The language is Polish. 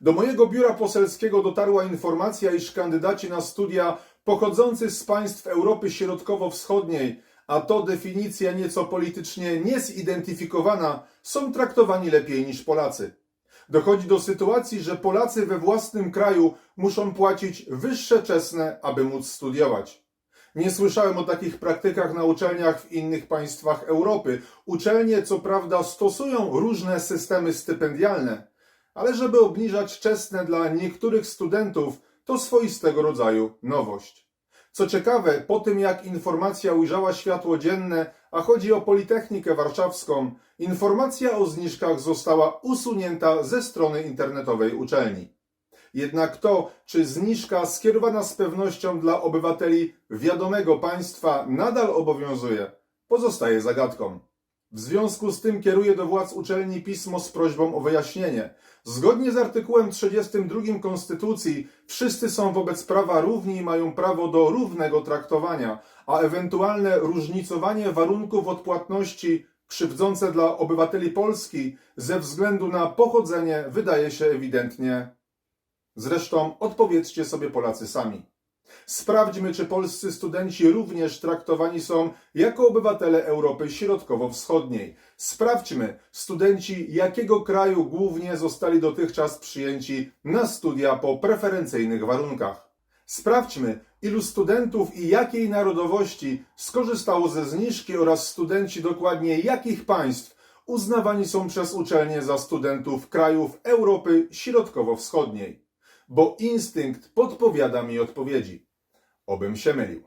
Do mojego biura poselskiego dotarła informacja, iż kandydaci na studia pochodzący z państw Europy Środkowo-Wschodniej, a to definicja nieco politycznie niezidentyfikowana, są traktowani lepiej niż Polacy. Dochodzi do sytuacji, że Polacy we własnym kraju muszą płacić wyższe czesne, aby móc studiować. Nie słyszałem o takich praktykach na uczelniach w innych państwach Europy. Uczelnie, co prawda, stosują różne systemy stypendialne, ale żeby obniżać czesne dla niektórych studentów, to swoistego rodzaju nowość. Co ciekawe, po tym jak informacja ujrzała światło dzienne, a chodzi o Politechnikę Warszawską, informacja o zniżkach została usunięta ze strony internetowej uczelni. Jednak to, czy zniżka skierowana z pewnością dla obywateli wiadomego państwa nadal obowiązuje, pozostaje zagadką. W związku z tym kieruję do władz uczelni pismo z prośbą o wyjaśnienie. Zgodnie z artykułem 32 Konstytucji wszyscy są wobec prawa równi i mają prawo do równego traktowania, a ewentualne różnicowanie warunków odpłatności krzywdzące dla obywateli Polski ze względu na pochodzenie wydaje się ewidentnie Zresztą odpowiedzcie sobie Polacy sami. Sprawdźmy, czy polscy studenci również traktowani są jako obywatele Europy Środkowo-Wschodniej. Sprawdźmy, studenci jakiego kraju głównie zostali dotychczas przyjęci na studia po preferencyjnych warunkach. Sprawdźmy, ilu studentów i jakiej narodowości skorzystało ze zniżki oraz studenci dokładnie jakich państw uznawani są przez uczelnie za studentów krajów Europy Środkowo-Wschodniej bo instynkt podpowiada mi odpowiedzi. Obym się mylił.